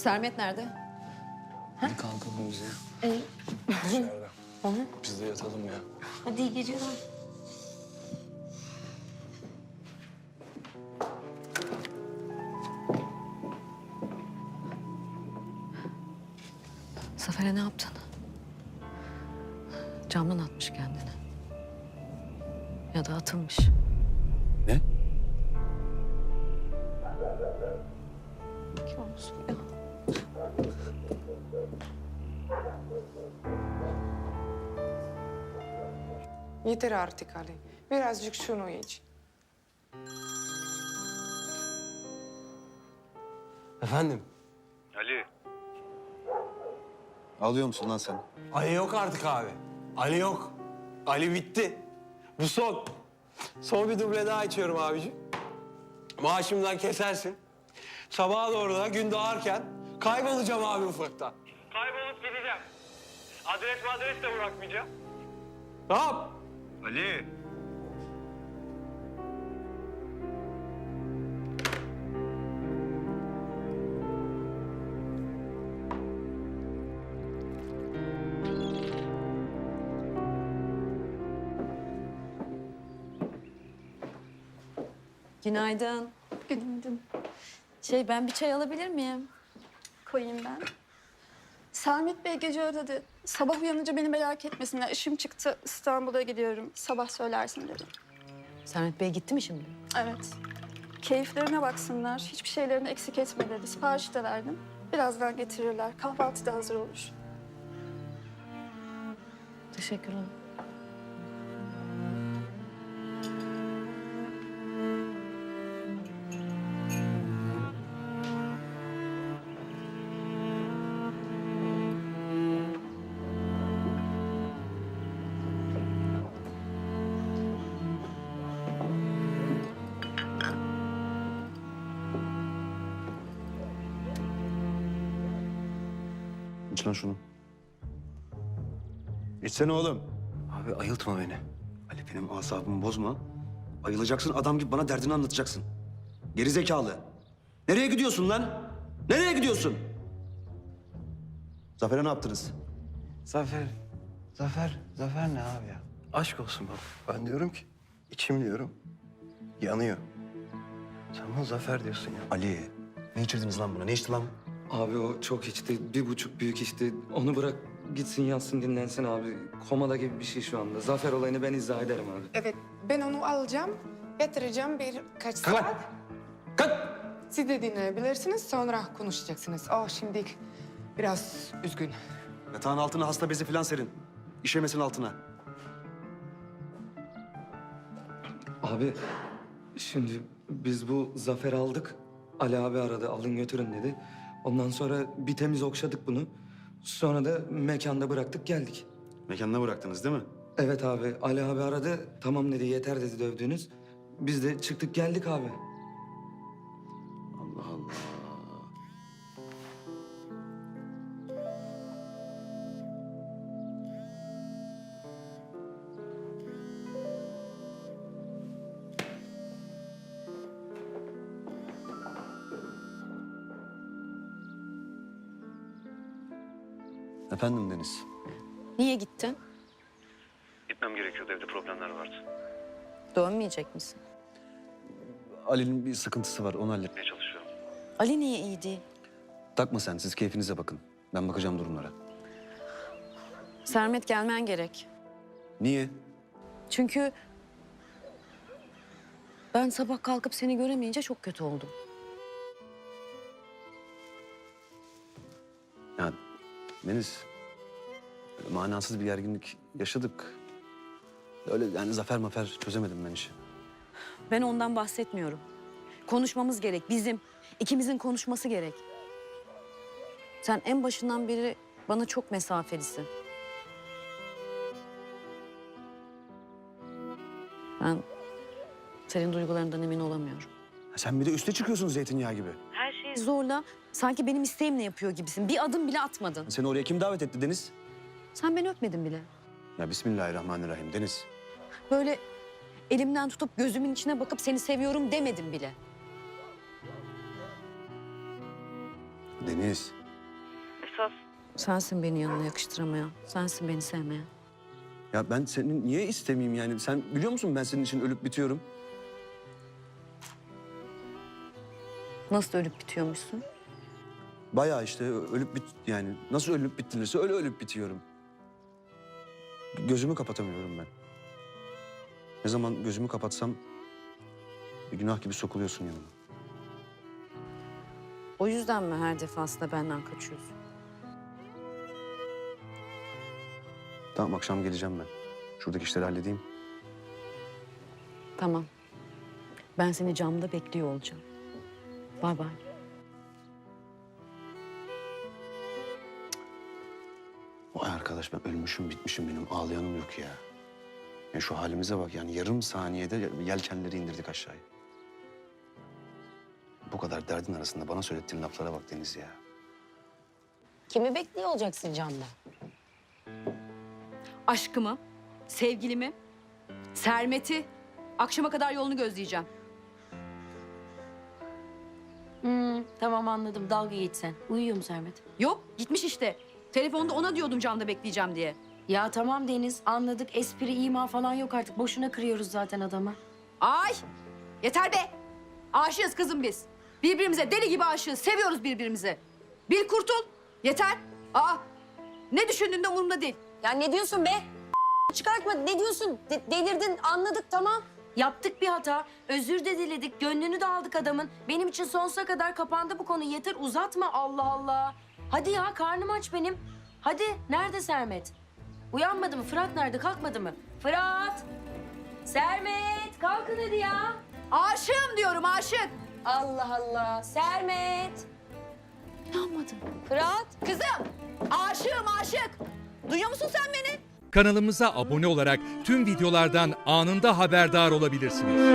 Sermet nerede? Hadi kalkalım biz ya. Ee, Dışarıda. Biz de yatalım ya. hadi iyi geceler. Zafer'e ne yaptın? Camdan atmış kendini. Ya da atılmış. Ne? Kabus ya. Yeter artık Ali. Birazcık şunu iç. Efendim? Ali. Alıyor musun lan sen? Ali yok artık abi. Ali yok. Ali bitti. Bu son. Son bir duble daha içiyorum abiciğim. Maaşımdan kesersin. Sabaha doğru da gün doğarken kaybolacağım abi ufakta. Kaybolup gideceğim. Adres adres de bırakmayacağım. Ne yap? Ali. Günaydın. Günaydın. Şey ben bir çay alabilir miyim? Koyayım ben. Sermet Bey gece aradı. Sabah uyanınca beni merak etmesinler. İşim çıktı. İstanbul'a gidiyorum. Sabah söylersin dedi. Sermet Bey gitti mi şimdi? Evet. Keyiflerine baksınlar. Hiçbir şeylerini eksik etme dedi. Sipariş de verdim. Birazdan getirirler. Kahvaltı da hazır olur. Teşekkür ederim. İç lan şunu. İçsene oğlum. Abi ayıltma beni. Ali benim asabımı bozma. Ayılacaksın adam gibi bana derdini anlatacaksın. Geri zekalı. Nereye gidiyorsun lan? Nereye gidiyorsun? Zafer'e ne yaptınız? Zafer, Zafer, Zafer ne abi ya? Aşk olsun baba. Ben diyorum ki, içim diyorum, yanıyor. Sen bana Zafer diyorsun ya. Ali, ne içirdiniz lan buna? Ne içti lan? Abi o çok içti. Bir buçuk büyük içti. Onu bırak gitsin yatsın dinlensin abi. Komada gibi bir şey şu anda. Zafer olayını ben izah ederim abi. Evet, ben onu alacağım. Getireceğim birkaç Kalk lan. saat. Kalk. Siz de dinleyebilirsiniz, sonra konuşacaksınız. O şimdi biraz üzgün. Yatağın altına hasta bezi falan serin. İşemesin altına. Abi şimdi biz bu Zafer aldık. Ali abi aradı alın götürün dedi. Ondan sonra bir temiz okşadık bunu. Sonra da mekanda bıraktık geldik. Mekanına bıraktınız değil mi? Evet abi Ali abi aradı. Tamam dedi yeter dedi dövdüğünüz. Biz de çıktık geldik abi. Efendim Deniz. Niye gittin? Gitmem gerekiyordu evde problemler vardı. Dönmeyecek misin? Ali'nin bir sıkıntısı var onu hallet. Ne çalışıyorum? Ali niye iyi değil? Takma sen siz keyfinize bakın. Ben bakacağım durumlara. Sermet gelmen gerek. Niye? Çünkü ben sabah kalkıp seni göremeyince çok kötü oldum. Ya Deniz, manasız bir gerginlik yaşadık. Öyle yani zafer mafer çözemedim ben işi. Ben ondan bahsetmiyorum. Konuşmamız gerek. Bizim, ikimizin konuşması gerek. Sen en başından beri bana çok mesafelisin. Ben senin duygularından emin olamıyorum. Ha, Sen bir de üste çıkıyorsun zeytinyağı gibi. Her şeyi zorla, sanki benim isteğimle yapıyor gibisin. Bir adım bile atmadın. Seni oraya kim davet etti Deniz? Sen beni öpmedin bile. Ya Bismillahirrahmanirrahim Deniz. Böyle elimden tutup gözümün içine bakıp seni seviyorum demedim bile. Deniz. Esas Sensin beni yanına yakıştıramayan. Sensin beni sevmeyen. Ya ben senin niye istemeyeyim yani? Sen biliyor musun ben senin için ölüp bitiyorum? Nasıl ölüp bitiyormuşsun? Bayağı işte ölüp bit yani nasıl ölüp bitirirse öyle ölüp bitiyorum. Gözümü kapatamıyorum ben. Ne zaman gözümü kapatsam bir günah gibi sokuluyorsun yanıma. O yüzden mi her defasında benden kaçıyorsun? Tamam akşam geleceğim ben. Şuradaki işleri halledeyim. Tamam. Ben seni camda bekliyor olacağım. Bay bay. Vay arkadaş ben ölmüşüm bitmişim benim ağlayanım yok ya. Ya şu halimize bak yani yarım saniyede yelkenleri indirdik aşağıya. Bu kadar derdin arasında bana söylettiğin laflara bak Deniz ya. Kimi bekliyor olacaksın camda? Aşkımı, sevgilimi, Sermet'i akşama kadar yolunu gözleyeceğim. Hmm, tamam anladım. Dalga geçsen. Uyuyor mu Sermet? Yok gitmiş işte. Telefonda ona diyordum camda bekleyeceğim diye. Ya tamam Deniz. Anladık. Espri, ima falan yok artık. Boşuna kırıyoruz zaten adamı. Ay yeter be. Aşığız kızım biz. Birbirimize deli gibi aşığız. Seviyoruz birbirimizi. Bir kurtul. Yeter. Aa ne düşündüğün de umurumda değil. Ya ne diyorsun be? Çıkartma. Ne diyorsun? De- delirdin. Anladık tamam. Yaptık bir hata. Özür de diledik. Gönlünü de aldık adamın. Benim için sonsuza kadar kapandı bu konu. Yeter uzatma Allah Allah. Hadi ya karnım aç benim. Hadi nerede Sermet? Uyanmadı mı? Fırat nerede? Kalkmadı mı? Fırat! Sermet! Kalkın hadi ya. Aşığım diyorum aşık. Allah Allah. Sermet! İnanmadım. Fırat! Kızım aşığım aşık. Duyuyor musun sen beni? Kanalımıza abone olarak tüm videolardan anında haberdar olabilirsiniz.